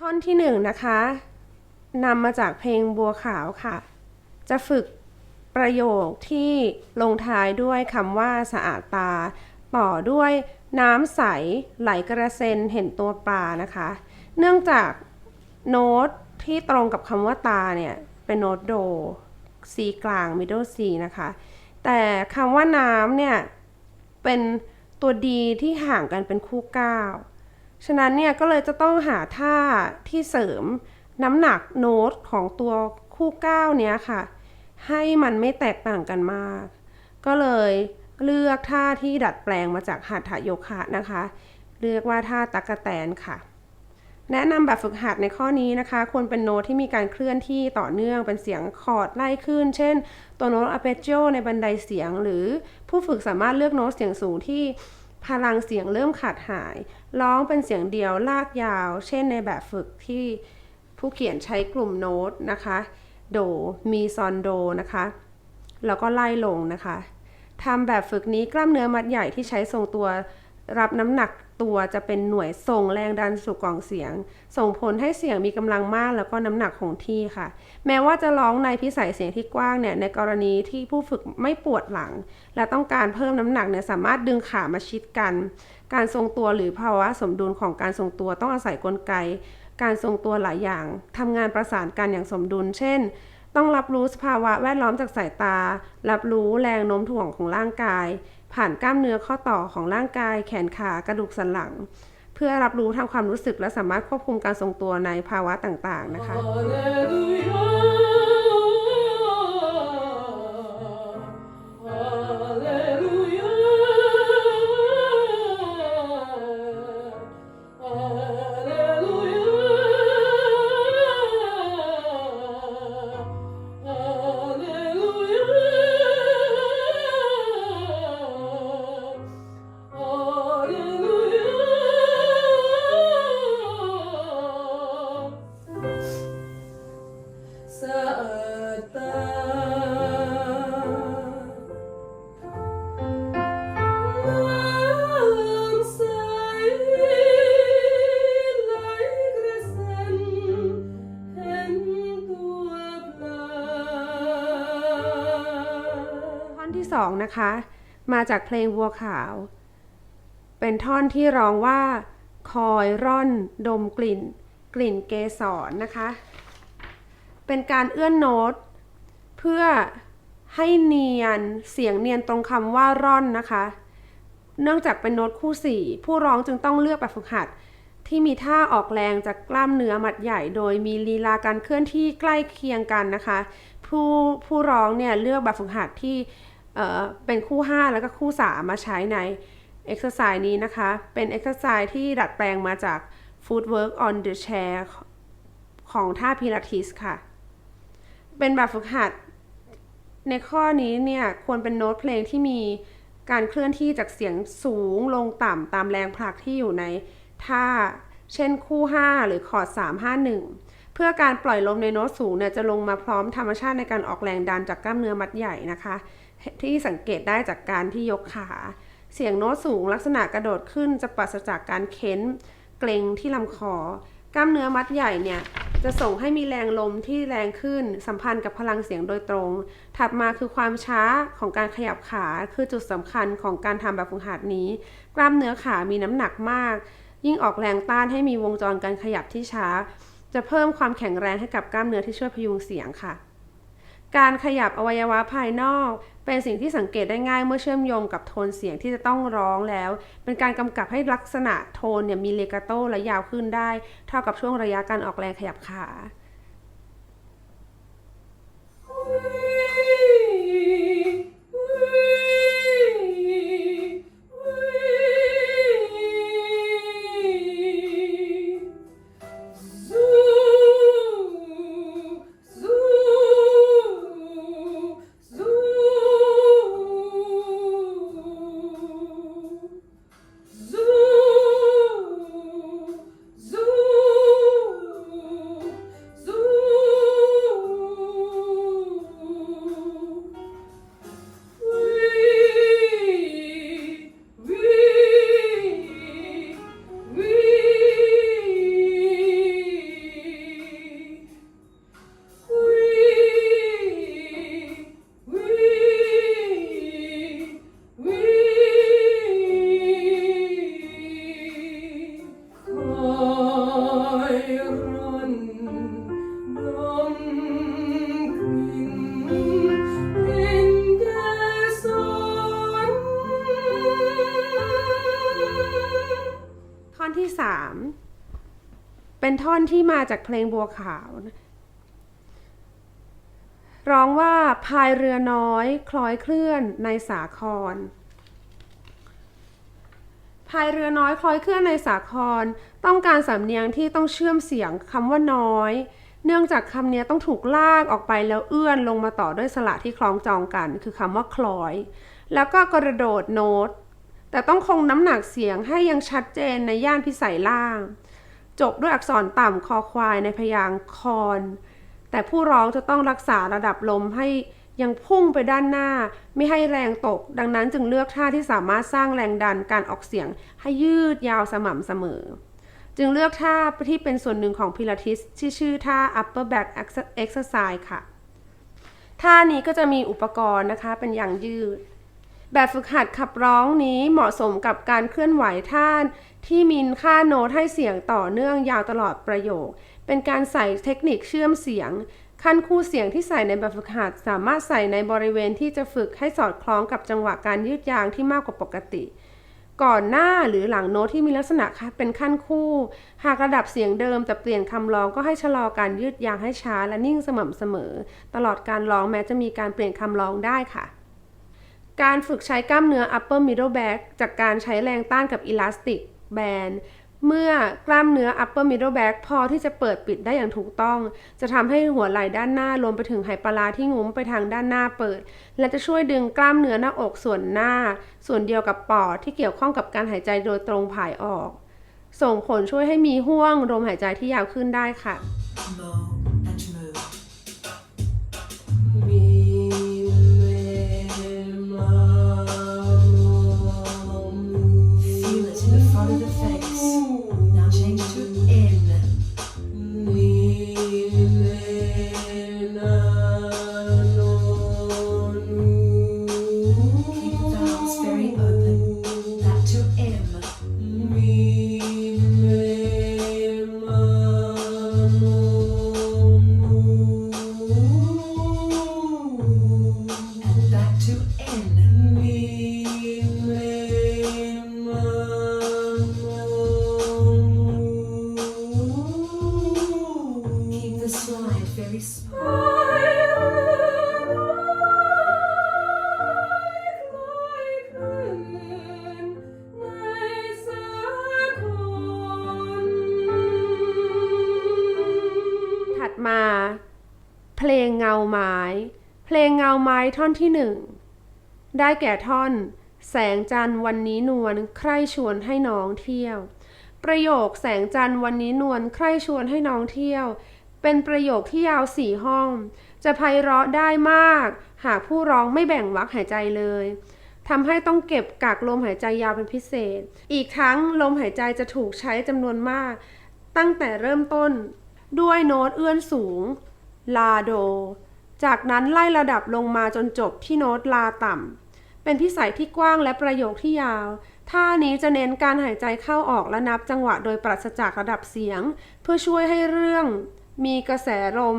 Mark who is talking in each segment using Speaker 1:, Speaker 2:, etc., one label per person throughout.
Speaker 1: ท่อนที่หนึ่งนะคะนำมาจากเพลงบัวขาวค่ะ จะฝึกประโยคที่ลงท้ายด้วยคำว่าสะอาดตา ต่อด้วยน้ำใสไหลกระเซ็นเห็นตัวปลานะคะ เนื่องจากโน้ตที่ตรงกับคำว่าตาเนี่ย เป็นโน้ตโดซีกลาง middle C นะคะ แต่คำว่าน้ำเนี่ย เป็นตัวดีที่ห่างกันเป็นคู่ก้าว ฉะนั้นเนี่ยก็เลยจะต้องหาท่าที่เสริมน้ำหนักโน้ตของตัวคู่ก้าวเนี้ยค่ะ ให้มันไม่แตกต่างกันมาก ก็เลยเลือกท่าที่ดัดแปลงมาจากหัตถโยคะนะคะ เรียกว่าท่าตักกะแตนค่ะ แนะนำแบบฝึกหัดในข้อนี้นะคะ ควรเป็นโน้ตที่มีการเคลื่อนที่ต่อเนื่องเป็นเสียงคอร์ดไล่ขึ้น เช่น ตัวโน้ตอาเปจโจในบันไดเสียง หรือผู้ฝึกสามารถเลือกโน้ตเสียงสูงที่ พลังเสียงเริ่มขาดหาย ร้องเป็นเสียงเดียวลากยาว เช่นในแบบฝึกที่ผู้เขียนใช้กลุ่มโน้ตนะคะ โด มีซอนโดนะคะ แล้วก็ไล่ลงนะคะทำแบบฝึกนี้กล้ามเนื้อมัดใหญ่ที่ใช้ทรงตัวรับน้ำหนัก ตัวจะเป็นหน่วยส่งแรงดันสู่กล่องเสียง ส่งผลให้เสียงมีกำลังมากแล้วก็น้ำหนักคงที่ค่ะ แม้ว่าจะร้องในพิสัยเสียงที่กว้างเนี่ยในกรณีที่ผู้ฝึกไม่ปวดหลัง และต้องการเพิ่มน้ำหนักเนี่ยสามารถดึงขามาชิดกัน การทรงตัวหรือภาวะสมดุลของการทรงตัวต้องอาศัยกลไก การทรงตัวหลายอย่างทำงานประสานกันอย่างสมดุล เช่นต้องรับรู้สภาวะแวดล้อมจากสายตา รับรู้แรงโน้มถ่วงของร่างกาย ผ่านกล้ามเนื้อข้อต่อของร่างกาย แขนขากระดูกสันหลัง เพื่อรับรู้ทางความรู้สึกและสามารถควบคุมการทรงตัวในภาวะต่างๆนะคะ
Speaker 2: นะ
Speaker 1: คะ มาจากเพลงวัวขาว เป็นท่อนที่ร้องว่า คอยร่อนดมกลิ่น กลิ่นเกสรนะคะ เป็นการเอื้อนโน้ต เพื่อให้เนียนเสียงเนียนตรงคำว่าร่อนนะคะ เนื่องจากเป็นโน้ตคู่สี่ผู้ร้องจึงต้องเลือกแบบฝึกหัดที่มีท่าออกแรงจากกล้ามเนื้อมัดใหญ่ โดยมีลีลาการเคลื่อนที่ใกล้เคียงกันนะคะ ผู้ผู้ร้องเนี่ยเลือกแบบฝึกหัดที่ เเป็นคู่ 5 แล้วก็คู่ 3 มาใช้ในเอ็กซ์ไซส์นี้นะคะ เป็นเอ็กซ์ไซส์ที่ดัดแปลงมาจาก Footwork on the Chair ของท่าพิลาทิสค่ะ เป็นแบบฝึกหัด ในข้อนี้เนี่ยควรเป็นโน้ตเพลงที่มีการเคลื่อนที่จากเสียงสูงลงต่ำตามแรงผลักที่อยู่ในท่า เช่นคู่ 5 หรือคอร์ด351 เพื่อการปล่อยลมในโน้ตสูงเนี่ยจะลงมาพร้อมธรรมชาติในการออกแรงดันจากกล้ามเนื้อมัดใหญ่นะคะ ที่สังเกตได้จากการที่ยกขา เสียงโน้ตสูงลักษณะกระโดดขึ้นจะปราศจากการเค้น เกร็งที่ลำคอกล้ามเนื้อมัดใหญ่เนี่ยจะส่งให้มีแรงลมที่แรงขึ้น สัมพันธ์กับพลังเสียงโดยตรง ถัดมาคือความช้าของการขยับขาคือจุดสำคัญของการทำแบบฝึกหัดนี้ กล้ามเนื้อขามีน้ำหนักมาก ยิ่งออกแรงต้านให้มีวงจรการขยับที่ช้า จะเพิ่มความแข็งแรงให้กับกล้ามเนื้อที่ช่วยพยุงเสียงค่ะ การขยับอวัยวะภายนอก เป็นสิ่งที่สังเกตได้ง่ายเมื่อเชื่อมโยงกับโทนเสียงที่จะต้องร้องแล้ว เป็นการกำกับให้ลักษณะโทนเนี่ยมีเลกาโตและยาวขึ้นได้ เท่ากับช่วงระยะการออกแรงขยับขา ที่มาจากเพลงบัวขาวร้องว่าพายเรือน้อย คล้อยเคลื่อนในสาครพายเรือน้อยคล้อยเคลื่อนในสาคร ต้องการสำเนียงที่ต้องเชื่อมเสียงคำว่าน้อย เนื่องจากคำนี้ต้องถูกลากออกไปแล้วเอื้อนลงมาต่อด้วยสระที่คล้องจองกัน คือคำว่าคล้อย แล้วก็กระโดดโน้ต แต่ต้องคงน้ำหนักเสียงให้ยังชัดเจนในย่านพิสัยล่าง จบด้วยอักษรต่ำคอควายในพยางค์คอน แต่ผู้ร้องจะต้องรักษาระดับลมให้ยังพุ่งไปด้านหน้าไม่ให้แรงตก ดังนั้นจึงเลือกท่าที่สามารถสร้างแรงดันการออกเสียงให้ยืดยาวสม่ำเสมอ จึงเลือกท่าที่เป็นส่วนหนึ่งของพิลาทิสที่ชื่อท่า upper back exercise ค่ะ ท่านี้ก็จะมีอุปกรณ์นะคะเป็นอย่างยืด แบบฝึกหัดขับร้องนี้เหมาะสมกับการเคลื่อนไหวท่า ที่มีค่าโน้ตให้เสียงต่อเนื่องยาวตลอดประโยค เป็นการใส่เทคนิคเชื่อมเสียง ขั้นคู่เสียงที่ใส่ในแบบฝึกหัด สามารถใส่ในบริเวณที่จะฝึกให้สอดคล้องกับจังหวะการยืดยางที่มากกว่าปกติ ก่อนหน้าหรือหลังโน้ตที่มีลักษณะเป็นขั้นคู่ หากระดับเสียงเดิมแต่เปลี่ยนคำร้องก็ให้ชะลอการยืดยางให้ช้าและนิ่งสม่ำเสมอ ตลอดการร้องแม้จะมีการเปลี่ยนคำร้องได้ค่ะการฝึกใช้กล้ามเนื้อ upper middle back จากการใช้แรงต้านกับอีลาสติก elastic band เมื่อกล้ามเนื้อ upper middle back พอที่จะเปิดปิดได้อย่างถูกต้อง จะทำให้หัวไหล่ด้านหน้ารวมไปถึงไหปลาราที่งุ้มไปทางด้านหน้าเปิด และจะช่วยดึงกล้ามเนื้อหน้าอกส่วนหน้า ส่วนเดียวกับปอดที่เกี่ยวข้องกับการหายใจโดยตรงผายออก ส่งผลช่วยให้มีห่วงลมหายใจที่ยาวขึ้นได้ค่ะ
Speaker 3: Low the slide very small.
Speaker 2: Thank
Speaker 1: ถัดมาเพลงเงาไม้ เพลงเงาไม้ท่อนที่หนึ่ง ได้แก่ท่อน แสงจันทร์วันนี้นวลใคร่ชวนให้น้องเที่ยว ประโยคแสงจันทร์วันนี้นวลใคร่ชวนให้น้องเที่ยว เป็นประโยคที่ยาวสี่ห้อง จะไพเราะได้มาก หากผู้ร้องไม่แบ่งวรรคหายใจเลยทำให้ต้องเก็บกักลมหายใจยาวเป็นพิเศษ อีกทั้งลมหายใจจะถูกใช้จำนวนมาก ตั้งแต่เริ่มต้น ด้วยโน้ตเอื้อนสูง ลาโด จากนั้นไล่ระดับลงมาจนจบที่โน้ตลาต่ำ เป็นพิสัยที่กว้างและประโยคที่ยาว ท่านี้จะเน้นการหายใจเข้าออกและนับจังหวะโดยปราศจากระดับเสียง เพื่อช่วยให้เรื่อง มีกระแสลม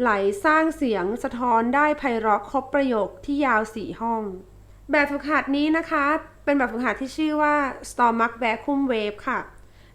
Speaker 1: ไหลสร้างเสียงสะท้อนได้ไพเราะครบประโยคที่ยาวสี่ห้อง แบบฝึกหัดนี้นะคะ เป็นแบบฝึกหัดที่ชื่อว่า stomach vacuum wave ค่ะ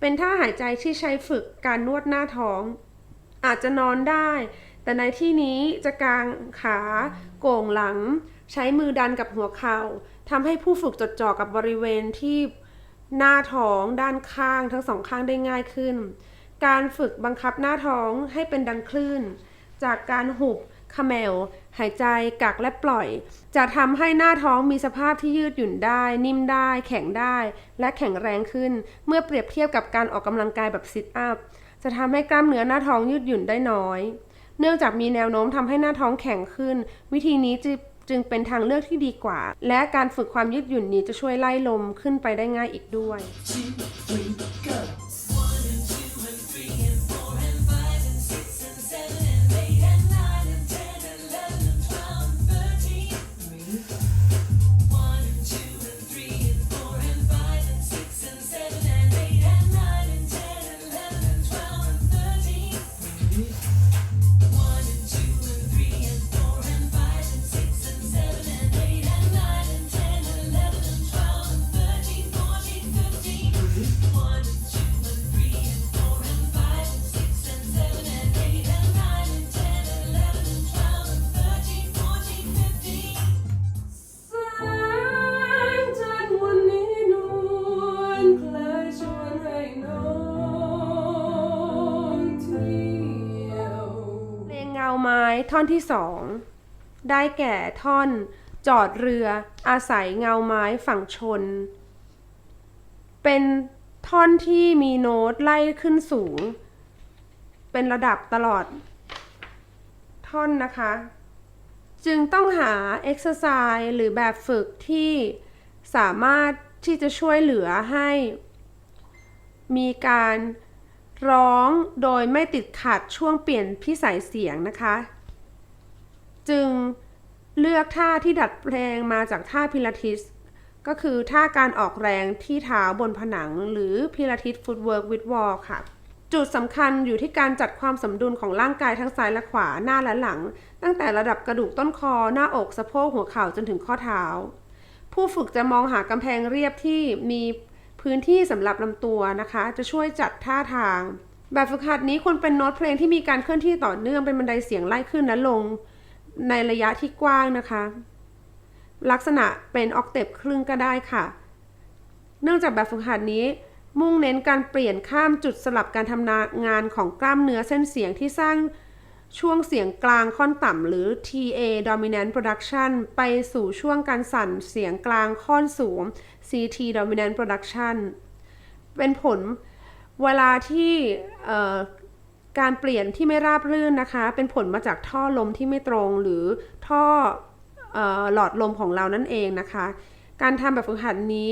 Speaker 1: เป็นท่าหายใจที่ใช้ฝึกการนวดหน้าท้อง อาจจะนอนได้ แต่ในที่นี้จะกางขาโก่งหลัง ใช้มือดันกับหัวเข่าทำให้ผู้ฝึกจดจ่อกับบริเวณที่หน้าท้องด้านข้างทั้งสองข้างได้ง่ายขึ้น การฝึกบังคับหน้าท้องให้เป็นดังคลื่น จากการหุบขมวหายใจกักและปล่อย จะทำให้หน้าท้องมีสภาพที่ยืดหยุ่นได้ นิ่มได้ แข็งได้ และแข็งแรงขึ้น เมื่อเปรียบเทียบกับการออกกำลังกายแบบซิทอัพจะทำให้กล้ามเนื้อหน้าท้องยืดหยุ่นได้น้อย เนื่องจากมีแนวโน้มทำให้หน้าท้องแข็งขึ้น วิธีนี้จึจึงเป็นทางเลือกที่ดีกว่า และการฝึกความยืดหยุ่นนี้จะช่วยไล่ลมขึ้นไปได้ง่ายอีกด้วย ท่อนที่สองได้แก่ท่อนจอดเรืออาศัยเงาไม้ฝั่งชน เป็นท่อนที่มีโน้ตไล่ขึ้นสูง เป็นระดับตลอด ท่อนนะคะ จึงต้องหา exercise หรือแบบฝึกที่สามารถที่จะช่วยเหลือให้ มีการร้องโดยไม่ติดขัดช่วงเปลี่ยนพิสัยเสียงนะคะ จึงเลือกท่าที่ดัดแปลงมาจากท่าพิลาทิส ก็คือท่าการออกแรงที่เท้าบนผนังหรือพิลาทิสฟุตเวิร์กวิดวอลค่ะ จุดสำคัญอยู่ที่การจัดความสมดุลของร่างกายทั้งซ้ายและขวาหน้าและหลัง ตั้งแต่ระดับกระดูกต้นคอ หน้าอกสะโพกหัวเข่าจนถึงข้อเท้า ผู้ฝึกจะมองหากำแพงเรียบที่มีพื้นที่สำหรับลำตัวนะคะ จะช่วยจัดท่าทาง แบบฝึกหัดนี้ควรเป็นโน้ตเพลงที่มีการเคลื่อนที่ต่อเนื่องเป็นบันไดเสียงไล่ขึ้นและลง ในระยะที่กว้างนะคะ ลักษณะเป็นออกเตปครึ่งก็ได้ค่ะ เนื่องจากแบบฝึกหัดนี้ มุ่งเน้นการเปลี่ยนข้ามจุดสลับการทำงานของกล้ามเนื้อเส้นเสียงที่สร้างช่วงเสียงกลางค่อนต่ำหรือ TA dominant production ไปสู่ช่วงการสั่นเสียงกลางค่อนสูง CT dominant production เป็นผลเวลาที่ การเปลี่ยนที่ไม่ราบรื่นนะคะ เป็นผลมาจากท่อลมที่ไม่ตรงหรือท่อออหลอดลมของเรานั่นเองนะคะ การทำแบบฝึกหัดนี้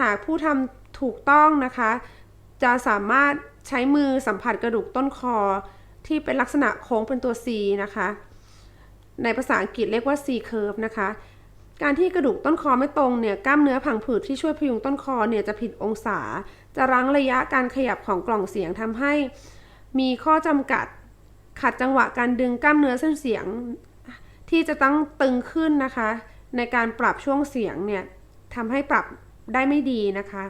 Speaker 1: หากผู้ทำถูกต้องนะคะ จะสามารถใช้มือสัมผัสกระดูกต้นคอ ที่เป็นลักษณะโค้งเป็นตัว C นะคะ ในภาษาอังกฤษเรียกว่า C curve นะคะ การที่กระดูกต้นคอไม่ตรงเนี่ยกล้ามเนื้อผังผืดที่ช่วยพยุงต้นคอเนี่ยจะผิดองศา จะรั้งระยะการขยับของกล่องเสียงทำให้ มีข้อจำกัด ขัดจังหวะการดึงกล้ามเนื้อเส้นเสียง ที่จะต้องตึงขึ้นนะคะ ในการปรับช่วงเสียงเนี่ยทำให้ปรับได้ไม่ดีนะคะ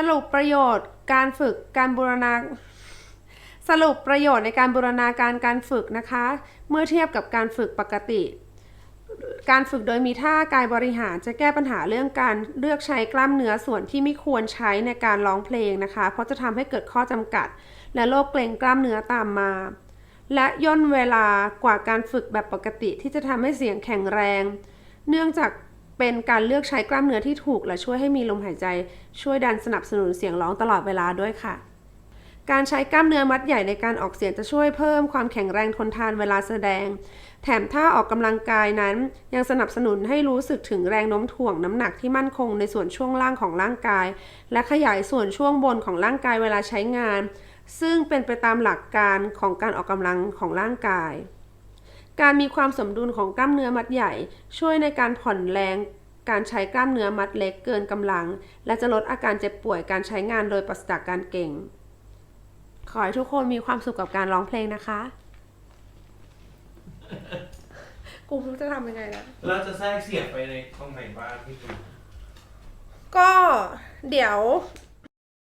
Speaker 1: สรุปประโยชน์การฝึกการบูรณาสรุปประโยชน์ในการบูรณาการการฝึกนะคะ เมื่อเทียบกับการฝึกปกติ การฝึกโดยมีท่ากายบริหารจะแก้ปัญหาเรื่องการเลือกใช้กล้ามเนื้อส่วนที่ไม่ควรใช้ในการร้องเพลงนะคะ เพราะจะทำให้เกิดข้อจำกัด และโรคเกร็งกล้ามเนื้อตามมา และย่นเวลากว่าการฝึกแบบปกติที่จะทำให้เสียงแข็งแรง เนื่องจาก เป็นการเลือกใช้กล้ามเนื้อที่ถูก และช่วยให้มีลมหายใจ ช่วยดันสนับสนุนเสียงร้องตลอดเวลาด้วยค่ะ การใช้กล้ามเนื้อมัดใหญ่ในการออกเสียงจะช่วยเพิ่มความแข็งแรงทนทานเวลาแสดง แถมท่าออกกำลังกายนั้น ยังสนับสนุนให้รู้สึกถึงแรงโน้มถ่วงน้ำหนักที่มั่นคงในส่วนช่วงล่างของร่างกาย และขยายส่วนช่วงบนของร่างกายเวลาใช้งาน ซึ่งเป็นไปตามหลักการของการออกกำลังของร่างกาย การมีความสมดุลของกล้ามเนื้อมัดใหญ่ ช่วยในการผ่อนแรง การใช้กล้ามเนื้อมัดเล็กเกินกำลัง และจะลดอาการเจ็บป่วยการใช้งานโดยปราศจากการเก่ง ขอให้ทุกคนมีความสุขกับการร้องเพลงนะคะ กูไม่รู้จะทำยังไงแล้ว
Speaker 4: เราจะแทรกเสียงไปในตรงไหนบ้างพี่ตูน
Speaker 1: ก็เดี๋ยว